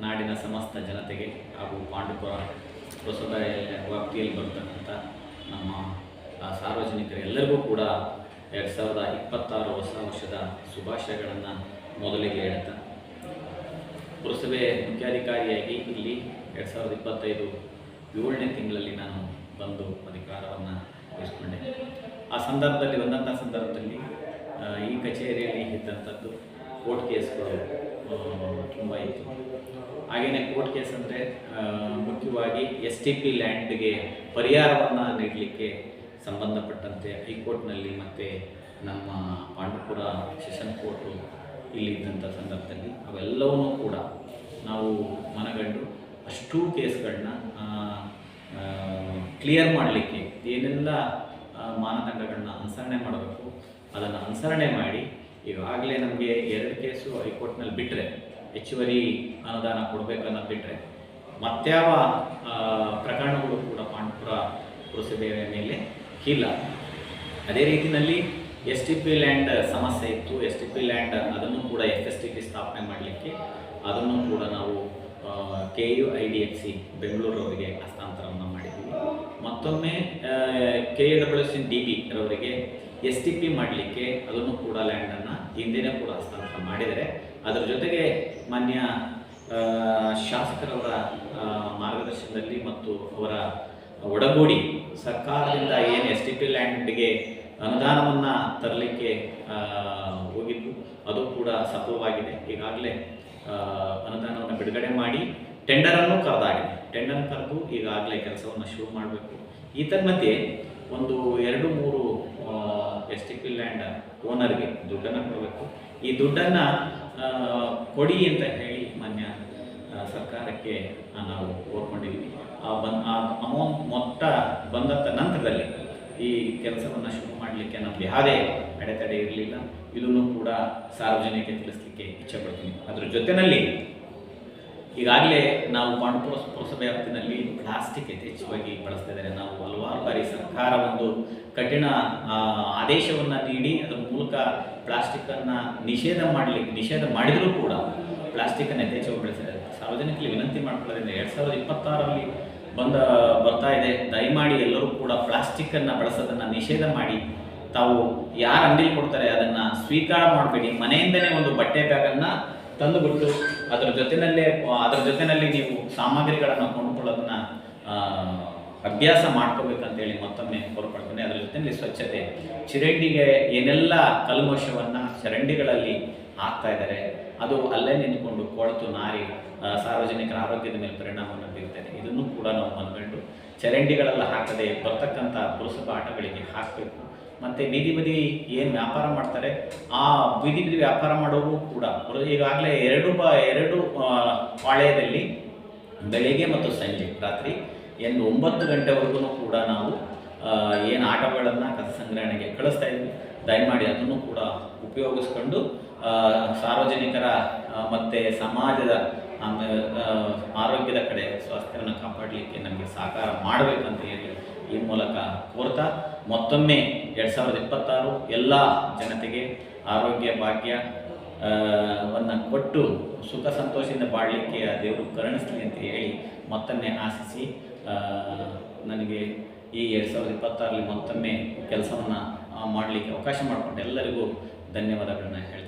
ಸಮಸ್ತ ಜನತೆಗೆ ಹಾಗೂ ಪಾಂಡುಪುರ ಪುರಸಭೆ ವ್ಯಾಪ್ತಿಯಲ್ಲಿ ಬರ್ತಕ್ಕಂಥ ನಮ್ಮ ಸಾರ್ವಜನಿಕರೆಲ್ಲರಿಗೂ ಕೂಡ ಎರಡು ಸಾವಿರದ ಇಪ್ಪತ್ತಾರು ಹೊಸ ವರ್ಷದ ಶುಭಾಶಯಗಳನ್ನು ಮೊದಲಿಗೆ ಹೇಳ್ತಾ. ಪುರಸಭೆ ಮುಖ್ಯಾಧಿಕಾರಿಯಾಗಿ ಇಲ್ಲಿ ಎರಡು ಸಾವಿರದ ಇಪ್ಪತ್ತೈದು ಏಳನೇ ತಿಂಗಳಲ್ಲಿ ನಾನು ಬಂದು ಅಧಿಕಾರವನ್ನು ವಹಿಸಿಕೊಂಡೆ. ಆ ಸಂದರ್ಭದಲ್ಲಿ ಒಂದಂಥ ಸಂದರ್ಭದಲ್ಲಿ ಈ ಕಚೇರಿಯಲ್ಲಿ ಇದ್ದಂಥದ್ದು ಕೋರ್ಟ್ ಕೇಸ್ಗಳು ತುಂಬ ಇತ್ತು. ಹಾಗೆಯೇ ಕೋರ್ಟ್ ಕೇಸ್ ಅಂದರೆ ಮುಖ್ಯವಾಗಿ ಎಸ್ ಟಿ ಪಿ ಲ್ಯಾಂಡ್ಗೆ ಪರಿಹಾರವನ್ನು ನೀಡಲಿಕ್ಕೆ ಸಂಬಂಧಪಟ್ಟಂತೆ ಹೈಕೋರ್ಟ್ನಲ್ಲಿ ಮತ್ತು ನಮ್ಮ ಪಾಂಡಪುರ ಸೆಷನ್ ಕೋರ್ಟು ಇಲ್ಲಿ ಇದ್ದಂಥ ಸಂದರ್ಭದಲ್ಲಿ ಅವೆಲ್ಲವನ್ನೂ ಕೂಡ ನಾವು ಮನಗಂಡು ಅಷ್ಟೂ ಕೇಸ್ಗಳನ್ನ ಕ್ಲಿಯರ್ ಮಾಡಲಿಕ್ಕೆ ಏನೆಲ್ಲ ಮಾನದಂಡಗಳನ್ನ ಅನುಸರಣೆ ಮಾಡಬೇಕು, ಅದನ್ನು ಅನುಸರಣೆ ಮಾಡಿ ಈಗಾಗಲೇ ನಮಗೆ ಎರಡು ಕೇಸು ಹೈಕೋರ್ಟ್ನಲ್ಲಿ ಬಿಟ್ಟರೆ ಹೆಚ್ಚುವರಿ ಅನುದಾನ ಕೊಡಬೇಕು ಅನ್ನೋದು ಬಿಟ್ಟರೆ ಮತ್ಯಾವ ಪ್ರಕರಣಗಳು ಕೂಡ ಪಾಂಡಪುರ ಪುರಸಭೆಯ ಮೇಲೆ ಇಲ್ಲ. ಅದೇ ರೀತಿಯಲ್ಲಿ ಎಸ್ ಟಿ ಪಿ ಲ್ಯಾಂಡ್ ಸಮಸ್ಯೆ ಇತ್ತು. ಎಸ್ ಟಿ ಪಿ ಲ್ಯಾಂಡ್ ಅದನ್ನು ಕೂಡ ಎಫ್ ಎಸ್ ಟಿ ಪಿ ಸ್ಥಾಪನೆ ಮಾಡಲಿಕ್ಕೆ ಅದನ್ನು ಕೂಡ ನಾವು K U I D F C ಬೆಂಗಳೂರವರಿಗೆ ಹಸ್ತಾಂತರವನ್ನು ಮಾಡಿದ್ದೀವಿ ಮತ್ತೊಮ್ಮೆ K A W C D B ರವರಿಗೆ ಎಸ್ ಟಿ ಪಿ ಮಾಡಲಿಕ್ಕೆ ಅದನ್ನು ಕೂಡ ಲ್ಯಾಂಡನ್ನು ಹಿಂದೆನೇ ಕೂಡ ಹಸ್ತಾಂತರ ಮಾಡಿದರೆ ಅದರ ಜೊತೆಗೆ ಮಾನ್ಯ ಶಾಸಕರವರ ಮಾರ್ಗದರ್ಶನದಲ್ಲಿ ಮತ್ತು ಅವರ ಒಡಗೂಡಿ ಸರ್ಕಾರದಿಂದ ಏನು ಎಸ್ ಟಿ ಪಿ ಲ್ಯಾಂಡ್ಗೆ ಅನುದಾನವನ್ನು ತರಲಿಕ್ಕೆ ಹೋಗಿದ್ದು, ಅದು ಕೂಡ ಸಫಲವಾಗಿದೆ. ಈಗಾಗಲೇ ಅನುದಾನವನ್ನು ಬಿಡುಗಡೆ ಮಾಡಿ ಟೆಂಡರನ್ನು ಕರೆದಾಗಿದೆ. ಟೆಂಡರ್ ಕರೆದು ಈಗಾಗಲೇ ಕೆಲಸವನ್ನು ಶುರು ಮಾಡಬೇಕು. ಈ ಮಧ್ಯೆ ಒಂದು ಎರಡು ಮೂರು ಎಸ್ ಟಿ ಪಿ ಲ್ಯಾಂಡ್ ಓನರ್ಗೆ ದುಡ್ಡನ್ನು ಕೊಡಬೇಕು. ಈ ದುಡ್ಡನ್ನು ಕೊಡಿ ಅಂತ ಹೇಳಿ ಮಾನ್ಯ ಸರ್ಕಾರಕ್ಕೆ ನಾವು ಕೋರ್ಕೊಂಡಿದ್ವಿ. ಆ ಬನ್, ಆ ಅಮೌಂಟ್ ಮೊತ್ತ ಬಂದಂಥ ನಂತರದಲ್ಲಿ ಈ ಕೆಲಸವನ್ನು ಶುರು ಮಾಡಲಿಕ್ಕೆ ನಮಗೆ ಯಾವುದೇ ಅಡೆತಡೆ ಇರಲಿಲ್ಲ. ಇದನ್ನು ಕೂಡ ಸಾರ್ವಜನಿಕ ತಿಳಿಸ್ಲಿಕ್ಕೆ ಇಚ್ಛೆಪಡ್ತೀನಿ ಅದರ ಜೊತೆಯಲ್ಲಿ ಈಗಾಗಲೇ ನಾವು ಪಾಂಡುಪುರ ಪುರಸಭೆ ವ್ಯಾಪ್ತಿನಲ್ಲಿ ಪ್ಲಾಸ್ಟಿಕ್ ಯಥೇಚ್ಛವಾಗಿ ಬಳಸ್ತಾ ಇದ್ದಾರೆ ನಾವು ಹಲವಾರು ಬಾರಿ ಸರ್ಕಾರ ಒಂದು ಕಠಿಣ ಆದೇಶವನ್ನು ನೀಡಿ ಅದರ ಮೂಲಕ ಪ್ಲಾಸ್ಟಿಕ್ಕನ್ನು ನಿಷೇಧ ಮಾಡಲಿಕ್ಕೆ ನಿಷೇಧ ಮಾಡಿದರೂ ಕೂಡ ಪ್ಲಾಸ್ಟಿಕನ್ನು ಯಥೇಚ್ಛವಾಗಿ ಬೆಳೆಸಿದ್ದಾರೆ. ಸಾರ್ವಜನಿಕರಿಗೆ ವಿನಂತಿ ಮಾಡ್ಕೊಳ್ಳೋದ್ರಿಂದ ಎರಡು ಸಾವಿರದ ಇಪ್ಪತ್ತಾರರಲ್ಲಿ ಬಂದ, ಬರ್ತಾ ಇದೆ. ದಯಮಾಡಿ ಎಲ್ಲರೂ ಕೂಡ ಪ್ಲಾಸ್ಟಿಕ್ಕನ್ನು ಬಳಸೋದನ್ನು ನಿಷೇಧ ಮಾಡಿ. ತಾವು ಯಾರು ಅಂಗಡಿಲಿ ಕೊಡ್ತಾರೆ ಅದನ್ನು ಸ್ವೀಕಾರ ಮಾಡಬೇಡಿ. ಮನೆಯಿಂದನೇ ಒಂದು ಬಟ್ಟೆ ಬ್ಯಾಗನ್ನು ತಂದುಬಿಟ್ಟು ಅದರ ಜೊತೆಯಲ್ಲೇ ಅದರ ಜೊತೆಯಲ್ಲಿ ನೀವು ಸಾಮಗ್ರಿಗಳನ್ನು ಕೊಂಡುಕೊಳ್ಳೋದನ್ನ ಅಭ್ಯಾಸ ಮಾಡ್ಕೋಬೇಕಂತೇಳಿ ಮತ್ತೊಮ್ಮೆ ಕೋರ್ಕೊಳ್ತೇನೆ ಅದರ ಜೊತೆಯಲ್ಲಿ ಸ್ವಚ್ಛತೆ. ಚರಂಡಿಗೆ ಏನೆಲ್ಲ ಕಲ್ಮಶವನ್ನು ಚರಂಡಿಗಳಲ್ಲಿ ಹಾಕ್ತಾ ಇದ್ದಾರೆ, ಅದು ಅಲ್ಲೇ ನಿಂತ್ಕೊಂಡು ಕೊಳತು ನಾರಿ ಸಾರ್ವಜನಿಕರ ಆರೋಗ್ಯದ ಮೇಲೆ ಪರಿಣಾಮವನ್ನು ಬೀರುತ್ತದೆ ಇದನ್ನು ಕೂಡ ನಾವು ಮನಗಂಡು, ಚರಂಡಿಗಳೆಲ್ಲ ಹಾಕದೆ ಬರ್ತಕ್ಕಂಥ ಪುರಸಭಾ ಆಟಗಳಿಗೆ ಹಾಕಬೇಕು. ಮತ್ತು ಬೀದಿ ಬದಿ ಏನು ವ್ಯಾಪಾರ ಮಾಡ್ತಾರೆ, ಆ ಬೀದಿ ಬದಿ ವ್ಯಾಪಾರ ಮಾಡೋರು ಕೂಡ. ಈಗಾಗಲೇ ಎರಡು ಬ, ಎರಡು ಪಾಳ್ಯದಲ್ಲಿ ಬೆಳಿಗ್ಗೆ ಮತ್ತು ಸಂಜೆ ರಾತ್ರಿ ಎಂದು ಒಂಬತ್ತು ಗಂಟೆವರೆಗೂ ಕೂಡ ನಾವು ಏನು ಆಟಗಳನ್ನು ಕಸ ಸಂಗ್ರಹಣೆಗೆ ಕಳಿಸ್ತಾ ಇದ್ವಿ. ದಯಮಾಡಿ ಅದನ್ನು ಕೂಡ ಉಪಯೋಗಿಸ್ಕೊಂಡು ಸಾರ್ವಜನಿಕರ ಮತ್ತು ಸಮಾಜದ ಆರೋಗ್ಯದ ಕಡೆ ಸ್ವಾಸ್ಥ್ಯವನ್ನು ಕಾಪಾಡಲಿಕ್ಕೆ ನಮಗೆ ಸಹಕಾರ ಮಾಡಬೇಕಂತ ಹೇಳಿ ಈ ಮೂಲಕ ಕೋರ್ತಾ ಮತ್ತೊಮ್ಮೆ ಎರಡು ಸಾವಿರದ ಇಪ್ಪತ್ತಾರು ಎಲ್ಲ ಜನತೆಗೆ ಆರೋಗ್ಯ, ಭಾಗ್ಯ ವನ್ನು ಕೊಟ್ಟು ಸುಖ ಸಂತೋಷದಿಂದ ಬಾಳಲಿಕ್ಕೆ ಆ ದೇವರು ಕರುಣಿಸ್ಲಿ ಅಂತ ಹೇಳಿ ಮತ್ತೊಮ್ಮೆ ಆಶಿಸಿ ನನಗೆ ಈ ಎರಡು ಸಾವಿರದ ಇಪ್ಪತ್ತಾರರಲ್ಲಿ ಮತ್ತೊಮ್ಮೆ ಕೆಲಸವನ್ನು ಮಾಡಲಿಕ್ಕೆ ಅವಕಾಶ ಮಾಡಿಕೊಂಡು ಎಲ್ಲರಿಗೂ ಧನ್ಯವಾದಗಳನ್ನ ಧನ್ಯವಾದ